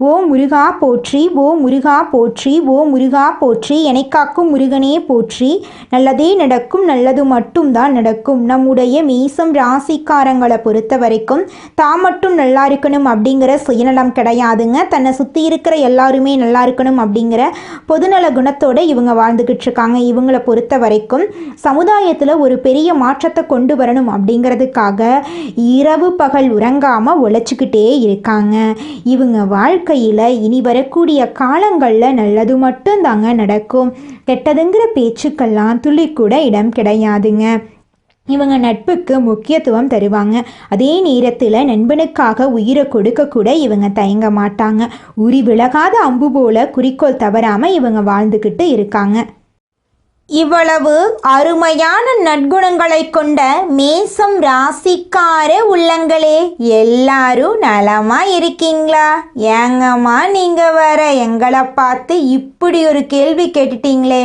ஓ முருகா போற்றி ஓ முருகா போற்றி ஓ முருகா போற்றி எனக்காக்கும் முருகனே போற்றி. நல்லதே நடக்கும் நல்லது மட்டும்தான் நடக்கும். நம்முடைய மேசம் ராசிக்காரங்களை பொறுத்த வரைக்கும் தான் மட்டும் நல்லா இருக்கணும் அப்படிங்கிற சுயநலம் கிடையாதுங்க. தன்னை சுற்றி இருக்கிற எல்லாருமே நல்லா இருக்கணும் அப்படிங்கிற பொதுநல குணத்தோடு இவங்க வாழ்ந்துக்கிட்டு இருக்காங்க. இவங்களை பொறுத்த வரைக்கும் சமுதாயத்தில் ஒரு பெரிய மாற்றத்தை கொண்டு வரணும் அப்படிங்கிறதுக்காக இரவு பகல் உறங்காமல் உழைச்சிக்கிட்டே இருக்காங்க. இவங்க வாழ்க்கையில் இனி வரக்கூடிய காலங்களில் நல்லது மட்டும்தாங்க நடக்கும். கெட்டதுங்கிற பேச்சுக்கெல்லாம் துளி கூட இடம் கிடையாதுங்க. இவங்க நட்புக்கு முக்கியத்துவம் தருவாங்க. அதே நேரத்தில் நண்பனுக்காக உயிரை கொடுக்க கூட இவங்க தயங்க மாட்டாங்க. உரி விலகாத அம்பு போல குறிக்கோள் தவறாமல் இவங்க வாழ்ந்துக்கிட்டு இருக்காங்க. இவ்வளவு அருமையான நற்குணங்களை கொண்ட மேசம் ராசிக்கார உள்ளங்களே எல்லாரும் நலமா இருக்கீங்களா? ஏங்கம்மா நீங்க வர எங்களை பார்த்து இப்படி ஒரு கேள்வி கேட்டுட்டீங்களே.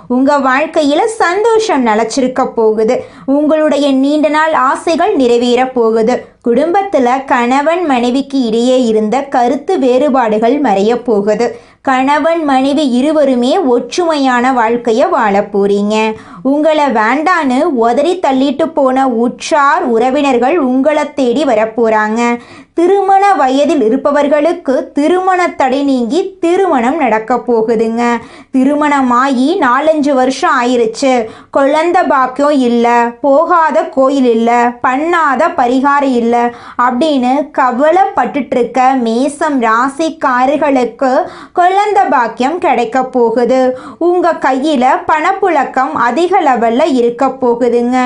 உங்கள் வாழ்க்கையில் சந்தோஷம் நிலச்சிருக்க போகுது. உங்களுடைய நீண்ட நாள் ஆசைகள் நிறைவேற போகுது. குடும்பத்தில் கணவன் மனைவிக்கு இடையே இருந்த கருத்து வேறுபாடுகள் மறைய போகுது. கணவன் மனைவி இருவருமே ஒற்றுமையான வாழ்க்கையை வாழ போறீங்க. உங்களை வேண்டான்னு உதறி தள்ளிட்டு போன உற்றார் உறவினர்கள் உங்களை தேடி வரப்போறாங்க திருமண வயதில் இருப்பவர்களுக்கு திருமண தடை நீங்கி திருமணம் நடக்க போகுதுங்க. திருமணமாகி நாலஞ்சு வருஷம் ஆயிருச்சு. குழந்த பாக்கியம் இல்லை. போகாத கோயில் இல்லை. பண்ணாத பரிகாரம் இல்லை. அப்படின்னு கவலைப்பட்டுட்டு இருக்க மேசம் ராசிக்காரர்களுக்கு குழந்த பாக்கியம் கிடைக்க போகுது. உங்கள் கையில் பணப்புழக்கம் அதிக லெவலில் இருக்க போகுதுங்க.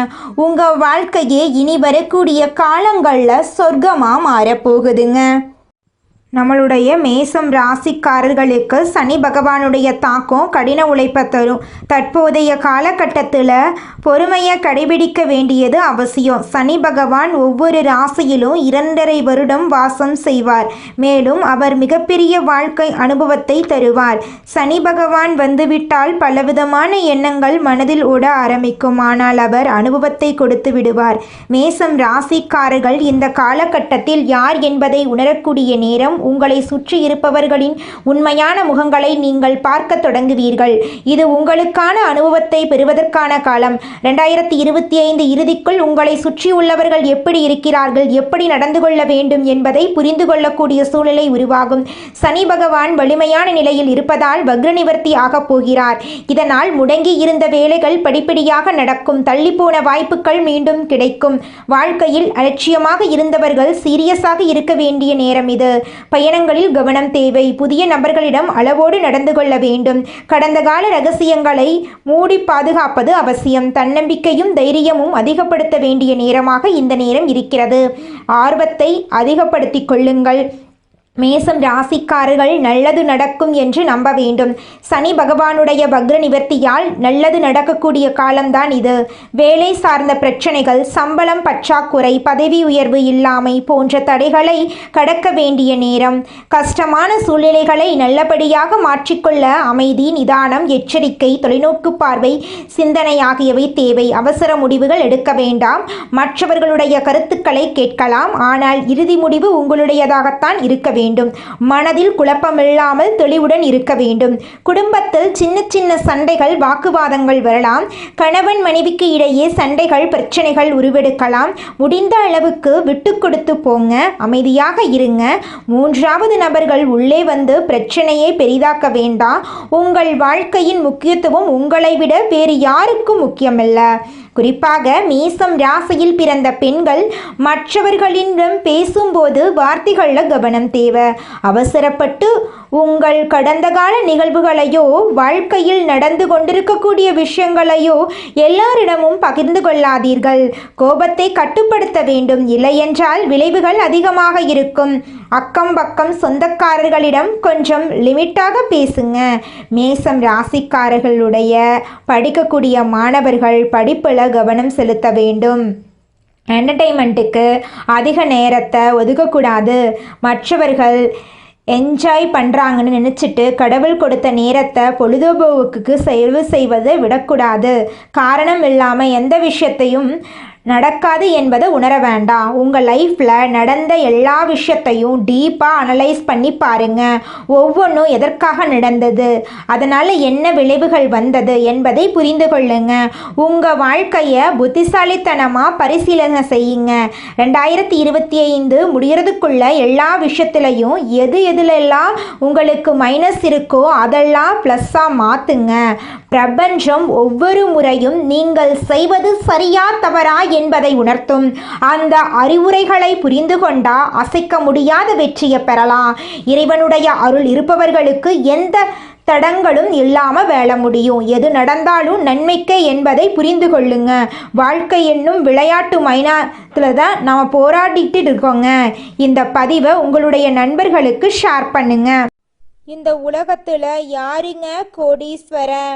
உங்கள் வாழ்க்கையே இனி வரக்கூடிய காலங்களில் சொர்க்கமாக மாறப்போகுதுங்க நம்மளுடைய மேசம் ராசிக்காரர்களுக்கு சனி பகவானுடைய தாக்கம் கடின உழைப்பை தரும். தற்போதைய காலகட்டத்தில் பொறுமையை கடைபிடிக்க வேண்டியது அவசியம். சனி பகவான் ஒவ்வொரு ராசியிலும் இரண்டரை வருடம் வாசம் செய்வார். மேலும் அவர் மிகப்பெரிய வாழ்க்கை அனுபவத்தை தருவார். சனி பகவான் வந்துவிட்டால் பலவிதமான எண்ணங்கள் மனதில் ஓட ஆரம்பிக்கும். ஆனால் அவர் அனுபவத்தை கொடுத்து விடுவார். மேசம் ராசிக்காரர்கள் இந்த காலகட்டத்தில் யார் என்பதை உணரக்கூடிய நேரம் உங்களை சுற்றி இருப்பவர்களின் உண்மையான முகங்களை நீங்கள் பார்க்க தொடங்குவீர்கள். இது உங்களுக்கான அனுபவத்தை பெறுவதற்கான காலம். ரெண்டாயிரத்தி இருபத்தி ஐந்து இறுதிக்குள் உங்களை சுற்றியுள்ளவர்கள் எப்படி இருக்கிறார்கள் எப்படி நடந்து கொள்ள வேண்டும் என்பதை புரிந்து கொள்ளக்கூடிய சூழ்நிலை உருவாகும். சனி பகவான் வலிமையான நிலையில் இருப்பதால் வக்ர நிவர்த்தி ஆகப் போகிறார். இதனால் முடங்கி இருந்த வேலைகள் படிப்படியாக நடக்கும். தள்ளிப்போன வாய்ப்புகள் மீண்டும் கிடைக்கும். வாழ்க்கையில் அலட்சியமாக இருந்தவர்கள் சீரியஸாக இருக்க வேண்டிய நேரம் இது. பயணங்களில் கவனம் தேவை. புதிய நபர்களிடம் அளவோடு நடந்து கொள்ள வேண்டும். கடந்த கால ரகசியங்களை மூடி பாதுகாப்பது அவசியம். தன்னம்பிக்கையும் தைரியமும் அதிகப்படுத்த வேண்டிய நேரமாக இந்த நேரம் இருக்கிறது. ஆர்வத்தை அதிகப்படுத்திக் கொள்ளுங்கள். மேசம் ராசிக்காரர்கள் நல்லது நடக்கும் என்று நம்ப வேண்டும். சனி பகவானுடைய பக்ர நிவர்த்தியால் நல்லது நடக்கக்கூடிய காலம்தான் இது. வேலை சார்ந்த பிரச்சனைகள் சம்பளம் பற்றாக்குறை பதவி உயர்வு இல்லாமை போன்ற தடைகளை கடக்க வேண்டிய நேரம். கஷ்டமான சூழ்நிலைகளை நல்லபடியாக மாற்றிக்கொள்ள அமைதி நிதானம் எச்சரிக்கை தொலைநோக்கு பார்வை சிந்தனை ஆகியவை தேவை. அவசர முடிவுகள் எடுக்க வேண்டாம். மற்றவர்களுடைய கருத்துக்களை கேட்கலாம். ஆனால் இறுதி முடிவு உங்களுடையதாகத்தான் இருக்க வேண்டும். வேண்டும். மனதில் குழப்பமில்லாமல் தெளிவுடன் இருக்க வேண்டும். குடும்பத்தில் சின்ன சின்ன சண்டைகள் வாக்குவாதங்கள் வரலாம். கணவன் மனைவிக்கு இடையே சண்டைகள் பிரச்சனைகள் உருவெடுக்கலாம். முடிந்த அளவுக்கு விட்டு கொடுத்து போங்க. அமைதியாக இருங்க. மூன்றாவது நபர்கள் உள்ளே வந்து பிரச்சனையை பெரிதாக்க வேண்டாம். உங்கள் வாழ்க்கையின் முக்கியத்துவம் உங்களை விட வேறு யாருக்கும் முக்கியமல்ல. குறிப்பாக மேசம் ராசியில் பிறந்த பெண்கள் மற்றவர்களிடம் பேசும்போது வார்த்தைகளில் கவனம் தேவை. அவசரப்பட்டு உங்கள் கடந்த கால நிகழ்வுகளையோ வாழ்க்கையில் நடந்து கொண்டிருக்கக்கூடிய விஷயங்களையோ எல்லாரிடமும் பகிர்ந்து கொள்ளாதீர்கள். கோபத்தை கட்டுப்படுத்த வேண்டும். இல்லையென்றால் விளைவுகள் அதிகமாக இருக்கும். அக்கம் பக்கம் சொந்தக்காரர்களிடம் கொஞ்சம் லிமிட்டாக பேசுங்க. மேசம் ராசிக்காரர்களுடைய படிக்கக்கூடிய மாணவர்கள் படிப்பில் கவனம் செலுத்த வேண்டும். என்டர்டெயின்மெண்ட்டுக்கு அதிக நேரத்தை ஒதுக்கக்கூடாது. மற்றவர்கள் என்ஜாய் பண்ணுறாங்கன்னு நினச்சிட்டு கடவுள் கொடுத்த நேரத்தை பொழுதுபோக்குக்கு செலவு செய்வதை விடக்கூடாது. காரணம் இல்லாமல் எந்த விஷயத்தையும் நடக்காது என்பதை உணர வேண்டாம். உங்கள் லைஃப்பில் நடந்த எல்லா விஷயத்தையும் டீப்பாக அனலைஸ் பண்ணி பாருங்க. ஒவ்வொன்றும் எதற்காக நடந்தது? அதனால் என்ன விளைவுகள் வந்தது என்பதை புரிந்து கொள்ளுங்க. உங்கள் வாழ்க்கையை புத்திசாலித்தனமாக பரிசீலனை செய்யுங்க. ரெண்டாயிரத்தி இருபத்தி ஐந்து முடிகிறதுக்குள்ள எல்லா விஷயத்துலையும் எது எதுலெல்லாம் உங்களுக்கு மைனஸ் இருக்கோ அதெல்லாம் ப்ளஸ்ஸாக மாற்றுங்க பிரபஞ்சம் ஒவ்வொரு முறையும் நீங்கள் செய்வது சரியா தவறா என்பதை உணர்த்தும். அந்த அறிவுரைகளை புரிந்து கொண்டா அசைக்க முடியாத வெற்றியை பெறலாம். இறைவனுடைய அருள் இருப்பவர்களுக்கு எந்த தடங்களும் இல்லாமல் வேல முடியும். எது நடந்தாலும் நன்மைக்கே என்பதை புரிந்து கொள்ளுங்க. வாழ்க்கை என்னும் விளையாட்டு மைனத்தில் தான் நாம் போராடிட்டு இருக்கோங்க. இந்த பதிவை உங்களுடைய நண்பர்களுக்கு ஷேர் பண்ணுங்க. இந்த உலகத்தில் யாருங்க கோடீஸ்வரன்?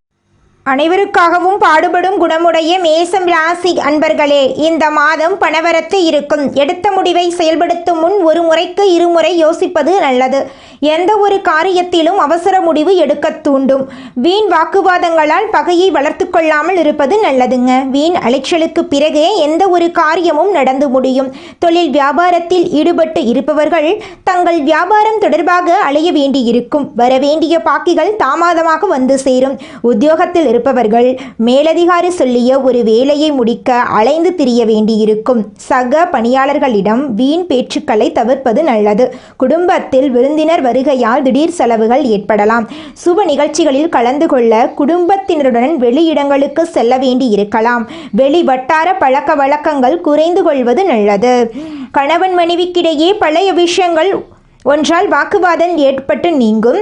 அனைவருக்காகவும் பாடுபடும் குணமுடைய மேசம் ராசி அன்பர்களே இந்த மாதம் பணவரத்து இருக்கும். எடுத்த முடிவை செயல்படுத்தும் முன் ஒரு முறைக்கு இருமுறை யோசிப்பது நல்லது. எந்த ஒரு காரியத்திலும் அவசர முடிவு எடுக்க தூண்டும். வீண் வாக்குவாதங்களால் பகையை வளர்த்து கொள்ளாமல் இருப்பது நல்லதுங்க. வீண் அலைச்சலுக்கு பிறகே எந்த ஒரு காரியமும் நடந்து முடியும். தொழில் வியாபாரத்தில் ஈடுபட்டு இருப்பவர்கள் தங்கள் வியாபாரம் தொடர்பாக அலைய வேண்டியிருக்கும். வரவேண்டிய பாக்கிகள் தாமதமாக வந்து சேரும். உத்தியோகத்தில் இருப்பவர்கள் மேலதிகாரி சொல்லிய ஒரு வேலையை முடிக்க அலைந்து திரிய வேண்டியிருக்கும். சக பணியாளர்களிடம் வீண் பேச்சுக்களை தவிர்ப்பது நல்லது. குடும்பத்தில் விருந்தினர் வருகையால் திடீர் செலவுகள் ஏற்படலாம். சுப நிகழ்ச்சிகளில் கலந்து கொள்ள குடும்பத்தினருடன் வெளியிடங்களுக்கு செல்ல வேண்டி இருக்கலாம். வெளி வட்டார பழக்க வழக்கங்கள் குறைந்து கொள்வது நல்லது. கணவன் மனைவிக்கிடையே பழைய விஷயங்கள் ஒன்றால் வாக்குவாதம் ஏற்பட்டு நீங்கும்.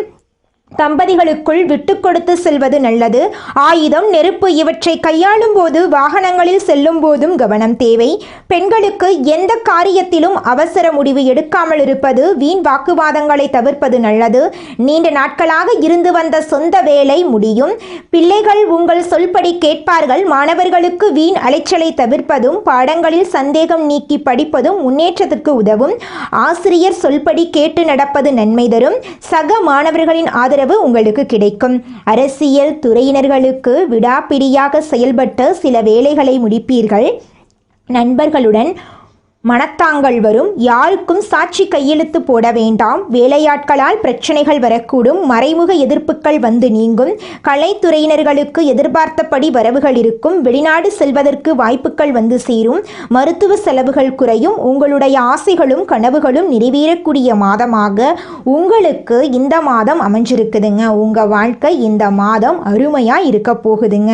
தம்பதிகளுக்குள் விட்டு கொடுத்து செல்வது நல்லது. ஆயுதம் நெருப்பு இவற்றை கையாளும் போது வாகனங்களில் செல்லும் போதும் கவனம் தேவை. பெண்களுக்கு எந்த காரியத்திலும் அவசர முடிவு எடுக்காமல் இருப்பது வீண் வாக்குவாதங்களை தவிர்ப்பது நல்லது. நீண்ட நாட்களாக இருந்து வந்த சொந்த வேலை முடியும். பிள்ளைகள் உங்கள் சொல்படி கேட்பார்கள். மாணவர்களுக்கு வீண் அலைச்சலை தவிர்ப்பதும் பாடங்களில் சந்தேகம் நீக்கி படிப்பதும் முன்னேற்றத்திற்கு உதவும். ஆசிரியர் சொல்படி கேட்டு நடப்பது நன்மை தரும். சக மாணவர்களின் ஆதரவு உங்களுக்கு கிடைக்கும். அரசியல் துறையினர்களுக்கு விடாப்பிடியாக செயல்பட்டு சில வேலைகளை முடிப்பீர்கள். நண்பர்களுடன் மனத்தாங்கள் வரும். யாருக்கும் சாட்சி கையெழுத்து போட வேண்டாம். வேலையாட்களால் பிரச்சனைகள் வரக்கூடும். மறைமுக எதிர்ப்புகள் வந்து நீங்கும். கலைத்துறையினர்களுக்கு எதிர்பார்த்தபடி வரவுகள் இருக்கும். வெளிநாடு செல்வதற்கு வாய்ப்புகள் வந்து சேரும். மருத்துவ செலவுகள் குறையும். உங்களுடைய ஆசைகளும் கனவுகளும் நிறைவேறக்கூடிய மாதமாக உங்களுக்கு இந்த மாதம் அமைஞ்சிருக்குதுங்க. உங்கள் வாழ்க்கை இந்த மாதம் அருமையாக இருக்க போகுதுங்க.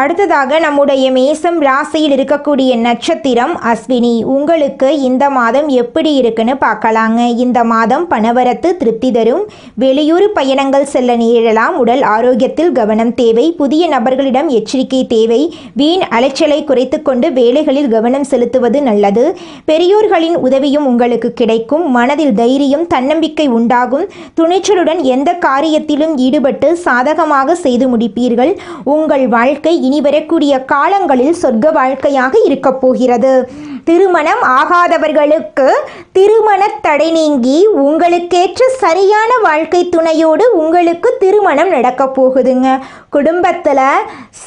அடுத்ததாக நம்முடைய மேசம் ராசியில் இருக்கக்கூடிய நட்சத்திரம் அஸ்வினி உங்களுக்கு இந்த மாதம் எப்படி இருக்குன்னு பார்க்கலாங்க. இந்த மாதம் பணவரத்து திருப்தி தரும். வெளியூர் பயணங்கள் செல்ல நேரலாம். உடல் ஆரோக்கியத்தில் கவனம் தேவை. புதிய நபர்களிடம் எச்சரிக்கை தேவை. வீண் அலைச்சலை குறைத்து கொண்டு வேலைகளில் கவனம் செலுத்துவது நல்லது. பெரியோர்களின் உதவியும் உங்களுக்கு கிடைக்கும். மனதில் தைரியம் தன்னம்பிக்கை உண்டாகும். துணிச்சலுடன் எந்த காரியத்திலும் ஈடுபட்டு சாதகமாக செய்து முடிப்பீர்கள். உங்கள் வாழ்க்கை இனி வரக்கூடிய காலங்களில் சொர்க்க வாழ்க்கையாக இருக்கப் போகிறது. திருமணம் ஆகாதவர்களுக்கு திருமண தடை நீங்கி உங்களுக்கேற்ற சரியான வாழ்க்கை துணையோடு உங்களுக்கு திருமணம் நடக்கப் போகுதுங்க. குடும்பத்தில்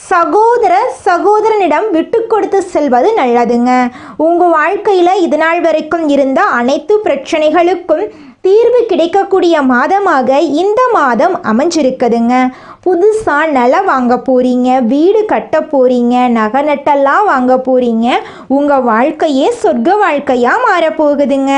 சகோதர சகோதரனிடம் விட்டு கொடுத்து செல்வது நல்லதுங்க. உங்கள் வாழ்க்கையில் இது நாள் வரைக்கும் இருந்த அனைத்து பிரச்சனைகளுக்கும் தீர்வு கிடைக்கக்கூடிய மாதமாக இந்த மாதம் அமைஞ்சிருக்குதுங்க. புதுசாக நிலம் வாங்க போகிறீங்க வீடு கட்ட போகிறீங்க நகை நட்டெல்லாம் வாங்க போகிறீங்க உங்கள் வாழ்க்கையே சொர்க்க வாழ்க்கையாக மாறப்போகுதுங்க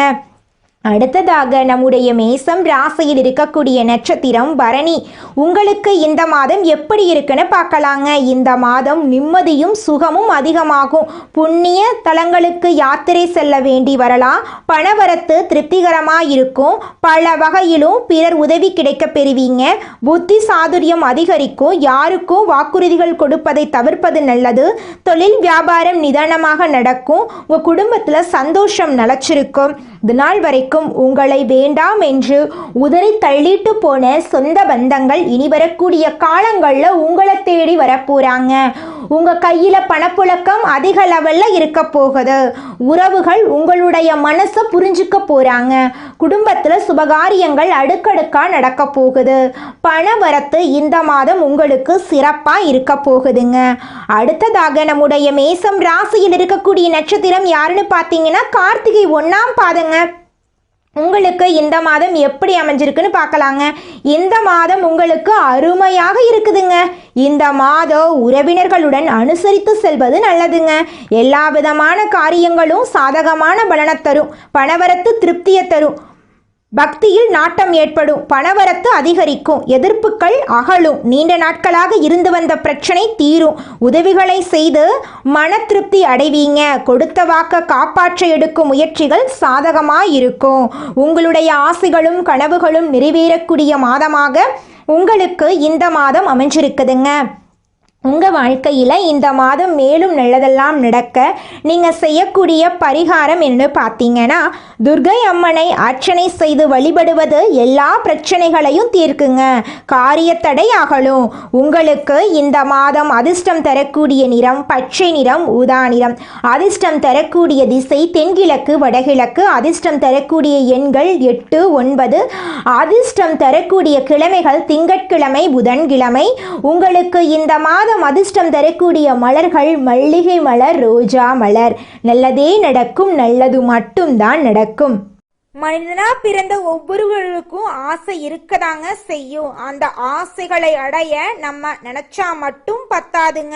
அடுத்ததாக நம்முடைய மேசம் ராசியில் இருக்கக்கூடிய நட்சத்திரம் பரணி. உங்களுக்கு இந்த மாதம் எப்படி இருக்குன்னு பார்க்கலாங்க. இந்த மாதம் நிம்மதியும் சுகமும் அதிகமாகும். புண்ணிய தலங்களுக்கு யாத்திரை செல்ல வேண்டி வரலாம். பணவரத்து திருப்திகரமாக இருக்கும். பல வகையிலும் பிறர் உதவி கிடைக்க பெறுவீங்க. புத்தி சாதுரியம் அதிகரிக்கும். யாருக்கும் வாக்குறுதிகள் கொடுப்பதை தவிர்ப்பது நல்லது. தொழில் வியாபாரம் நிதானமாக நடக்கும். உங்கள் குடும்பத்தில் சந்தோஷம் நிலச்சிருக்கும். இது நாள் வரைக்கும் உங்களை வேண்டாம் என்று உதறி தள்ளிட்டு போன சொந்த பந்தங்கள் இனி வரக்கூடிய காலங்களில் உங்களை தேடி வரப்போகிறாங்க உங்கள் கையில் பணப்புழக்கம் அதிக லெவலில் இருக்க போகுது. உறவுகள் உங்களுடைய மனசை புரிஞ்சுக்க போகிறாங்க குடும்பத்தில் சுபகாரியங்கள் அடுக்கடுக்காக நடக்க போகுது. பண வரத்து இந்த மாதம் உங்களுக்கு சிறப்பாக இருக்க போகுதுங்க. அடுத்ததாக நம்முடைய மேசம் ராசியில் இருக்கக்கூடிய நட்சத்திரம் யாருன்னு பார்த்தீங்கன்னா கார்த்திகை ஒன்றாம் பாதங்க. உங்களுக்கு இந்த மாதம் எப்படி அமைஞ்சிருக்குன்னு பார்க்கலாங்க. இந்த மாதம் உங்களுக்கு அருமையாக இருக்குதுங்க. இந்த மாதம் உறவினர்களுடன் அனுசரித்து செல்வது நல்லதுங்க. எல்லா விதமான காரியங்களும் சாதகமான பலனை தரும். பணவரத்து திருப்தியை தரும். பக்தியில் நாட்டம் ஏற்படும் பணவரத்து அதிகரிக்கும் எதிர்ப்புகள் அகலும். நீண்ட நாட்களாக இருந்து வந்த பிரச்சனை தீரும். உதவிகளை செய்து மன திருப்தி அடைவீங்க. கொடுத்த வாக்க காப்பாற்ற எடுக்கும் முயற்சிகள் சாதகமாக இருக்கும் உங்களுடைய ஆசைகளும் கனவுகளும் நிறைவேறக்கூடிய மாதமாக உங்களுக்கு இந்த மாதம் அமைஞ்சிருக்குதுங்க. உங்கள் வாழ்க்கையில் இந்த மாதம் மேலும் நல்லதெல்லாம் நடக்க நீங்கள் செய்யக்கூடிய பரிகாரம் என்ன பார்த்தீங்கன்னா துர்கை அம்மனை அர்ச்சனை செய்து வழிபடுவது எல்லா பிரச்சனைகளையும் தீர்க்குங்க. காரியத்தடை அகலும். உங்களுக்கு இந்த மாதம் அதிர்ஷ்டம் தரக்கூடிய நிறம் பச்சை நிறம் ஊதா நிறம். அதிர்ஷ்டம் தரக்கூடிய திசை தென்கிழக்கு வடகிழக்கு. அதிர்ஷ்டம் தரக்கூடிய எண்கள் எட்டு ஒன்பது. அதிர்ஷ்டம் தரக்கூடிய கிழமைகள் திங்கட்கிழமை புதன்கிழமை. உங்களுக்கு இந்த மாதம் அதிர்ஷ்டம் தரக்கூடிய மலர்கள் மல்லிகை மலர் ரோஜா மலர். நல்லதே நடக்கும் நல்லது மட்டும்தான் நடக்கும். மனிதனா பிறந்த ஒவ்வொருவருக்கும் ஆசை இருக்கதாங்க செய்யும். அந்த ஆசைகளை அடைய நம்ம நினைச்சா மட்டும் பத்தாதுங்க.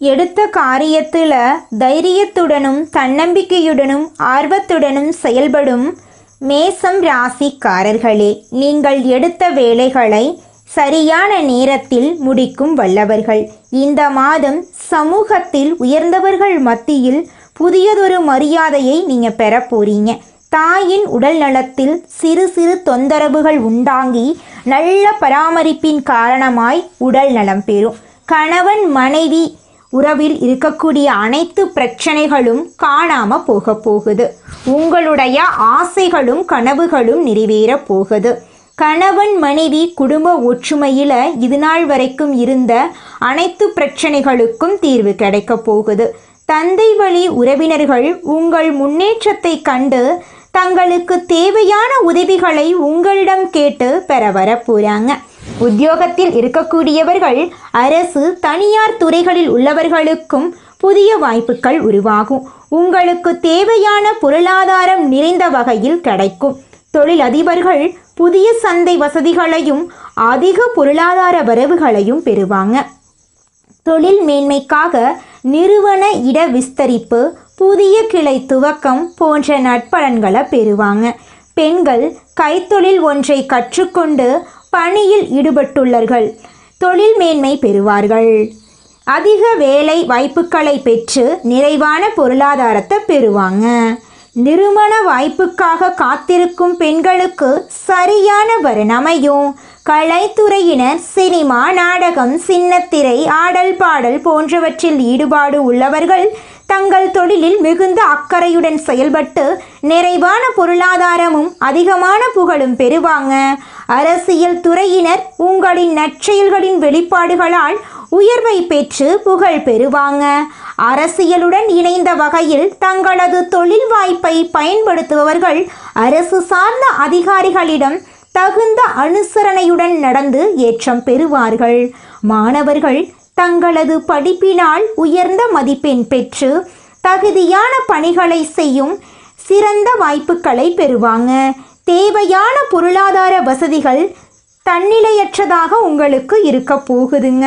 எடுத்த காரியத்தில் தைரியத்துடனும் தன்னம்பிக்கையுடனும் ஆர்வத்துடனும் செயல்படும் மேசம் ராசிக்காரர்களே நீங்கள் எடுத்த வேலைகளை சரியான நேரத்தில் முடிக்கும் வல்லவர்கள். இந்த மாதம் சமூகத்தில் உயர்ந்தவர்கள் மத்தியில் புதியதொரு மரியாதையை நீங்கள் பெற போறீங்க. தாயின் உடல் நலத்தில் சிறு சிறு தொந்தரவுகள் உண்டாங்கி நல்ல பராமரிப்பின் காரணமாய் உடல் நலம் பெறும். கணவன் மனைவி உறவில் இருக்கக்கூடிய அனைத்து பிரச்சனைகளும் காணாம போக போகுது. உங்களுடைய ஆசைகளும் கனவுகளும் நிறைவேற போகுது. கணவன் மனைவி குடும்ப ஒற்றுமையில இது நாள் வரைக்கும் இருந்த அனைத்து பிரச்சனைகளுக்கும் தீர்வு கிடைக்க போகுது. தந்தை வழி உறவினர்கள் உங்கள் முன்னேற்றத்தை கண்டு தங்களுக்கு தேவையான உதவிகளை உங்களிடம் கேட்டு பெற வர போகிறாங்க உத்தியோகத்தில் இருக்கக்கூடியவர்கள் அரசு தனியார் துறைகளில் உள்ளவர்களுக்கும் புதிய வாய்ப்புகள் உருவாகும். உங்களுக்கு தேவையான பொருளாதாரம் நிறைந்த வகையில் கிடைக்கும். தொழிலதிபர்கள் புதிய சந்தை வசதிகளையும் அதிக பொருளாதார வரவுகளையும் பெறுவாங்க. தொழில் மேன்மைக்காக நிறுவன இட விஸ்தரிப்பு புதிய கிளை துவக்கம் போன்ற நட்பலன்களை பெறுவாங்க. பெண்கள் கைத்தொழில் ஒன்றை கற்றுக்கொண்டு பணியில் ஈடுபட்டுள்ளார்கள். தொழில் மேன்மை பெறுவார்கள். அதிக வேலை வாய்ப்புகளை பெற்று நிறைவான பொருளாதாரத்தை பெறுவாங்க. நிறுவன வாய்ப்புக்காக காத்திருக்கும் பெண்களுக்கு சரியான வரன் அமையும் கலைத்துறையினர் சினிமா நாடகம் சின்னத்திரை ஆடல் பாடல் போன்றவற்றில் ஈடுபாடு உள்ளவர்கள் தங்கள் தொழிலில் மிகுந்த அக்கறையுடன் செயல்பட்டு நிறைவான பொருளாதாரமும் அதிகமான புகழும் பெறுவாங்க. அரசியல் துறையினர் உங்களின் நற்செயல்களின் வெளிப்பாடுகளால் உயர்வை பெற்று புகழ் பெறுவாங்க. அரசியலுடன் இணைந்த வகையில் தங்களது தொழில் வாய்ப்பை பயன்படுத்துபவர்கள் அரசு சார்ந்த அதிகாரிகளிடம் தகுந்த அனுசரணையுடன் நடந்து ஏற்றம் பெறுவார்கள். மாணவர்கள் தங்களது படிப்பினால் உயர்ந்த மதிப்பெண் பெற்று தகுதியான பணிகளை செய்யும் சிறந்த வாய்ப்புகளை பெறுவாங்க. தேவையான பொருளாதார வசதிகள் தன்னிலையற்றதாக உங்களுக்கு இருக்க போகுதுங்க.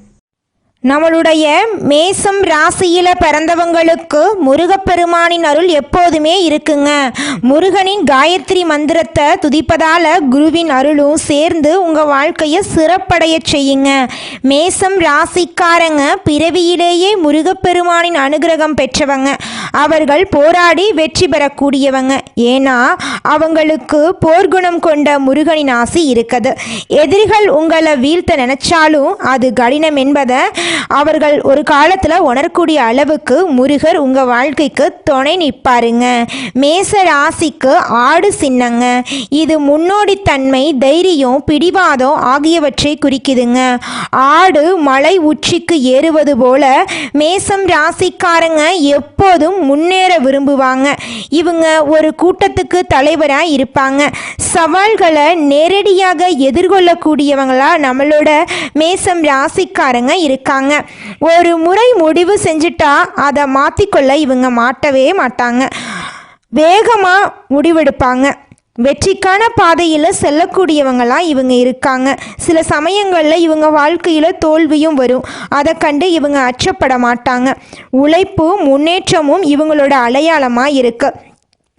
நம்மளுடைய மேசம் ராசியில பிறந்தவங்களுக்கு முருகப்பெருமானின் அருள் எப்போதுமே இருக்குங்க. முருகனின் காயத்ரி மந்திரத்தை துதிப்பதால குருவின் அருளும் சேர்ந்து உங்க வாழ்க்கையை சிறப்படைய செய்யுங்க. மேசம் ராசிக்காரங்க பிறவியிலேயே முருகப்பெருமானின் அனுகிரகம் பெற்றவங்க. அவர்கள் போராடி வெற்றி பெறக்கூடியவங்க. ஏன்னா அவங்களுக்கு போர்க்குணம் கொண்ட முருகனின் ஆசி இருக்குது. எதிரிகள் உங்களை வீழ்த்த நினைச்சாலும் அது கடினம் என்பதை அவர்கள் ஒரு காலத்தில் உணரக்கூடிய அளவுக்கு முருகர் உங்கள் வாழ்க்கைக்கு துணை நிற்பாருங்க மேச ராசிக்கு ஆடு சின்னங்க. இது முன்னோடித்தன்மை தைரியம் பிடிவாதம் ஆகியவற்றை குறிக்குதுங்க. ஆடு மலை உச்சிக்கு ஏறுவது போல மேசம் ராசிக்காரங்க எப்போதும் முன்னேற விரும்புவாங்க. இவங்க ஒரு கூட்டத்துக்கு தலைவராக இருப்பாங்க. சவால்களை நேரடியாக எதிர்கொள்ளக்கூடியவங்களா நம்மளோட மேசம் ராசிக்காரங்க இருக்காங்க. ஒரு முறை முடிவு செஞ்சுட்டா அதை மாற்றிக்கொள்ள இவங்க மாட்டவே மாட்டாங்க. வேகமாக முடிவெடுப்பாங்க. வெற்றிக்கான பாதையில் செல்லக்கூடியவங்களாம் இவங்க இருக்காங்க. சில சமயங்களில் இவங்க வாழ்க்கையில் தோல்வியும் வரும். அதை கண்டு இவங்க அச்சப்பட மாட்டாங்க. உழைப்பும் முன்னேற்றமும் இவங்களோட அடையாளமாக இருக்குது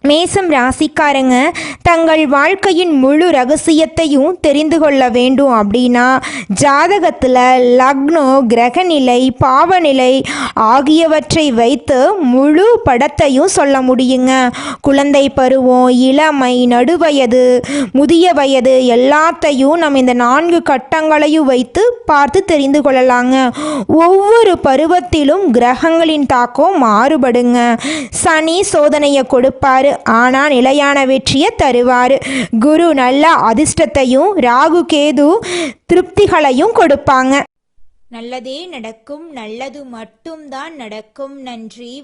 மேசம் ராசிக்காரங்க தங்கள் வாழ்க்கையின் முழு ரகசியத்தையும் தெரிந்து கொள்ள வேண்டும் அப்படின்னா ஜாதகத்தில் லக்னோ கிரகநிலை பாவநிலை ஆகியவற்றை வைத்து முழு படத்தையும் சொல்ல முடியுங்க. குழந்தை பருவம் இளமை நடுவயது முதிய வயது எல்லாத்தையும் நம்ம இந்த நான்கு கட்டங்களையும் வைத்து பார்த்து தெரிந்து கொள்ளலாங்க. ஒவ்வொரு பருவத்திலும் கிரகங்களின் தாக்கம் மாறுபடுங்க. சனி சோதனையை கொடுப்பாரு. ஆனால் நிலையான வெற்றியை தருவார். குரு நல்ல அதிர்ஷ்டத்தையும் ராகு கேது திருப்திகளையும் கொடுப்பாங்க. நல்லதே நடக்கும் நல்லது மட்டும்தான் நடக்கும். நன்றி.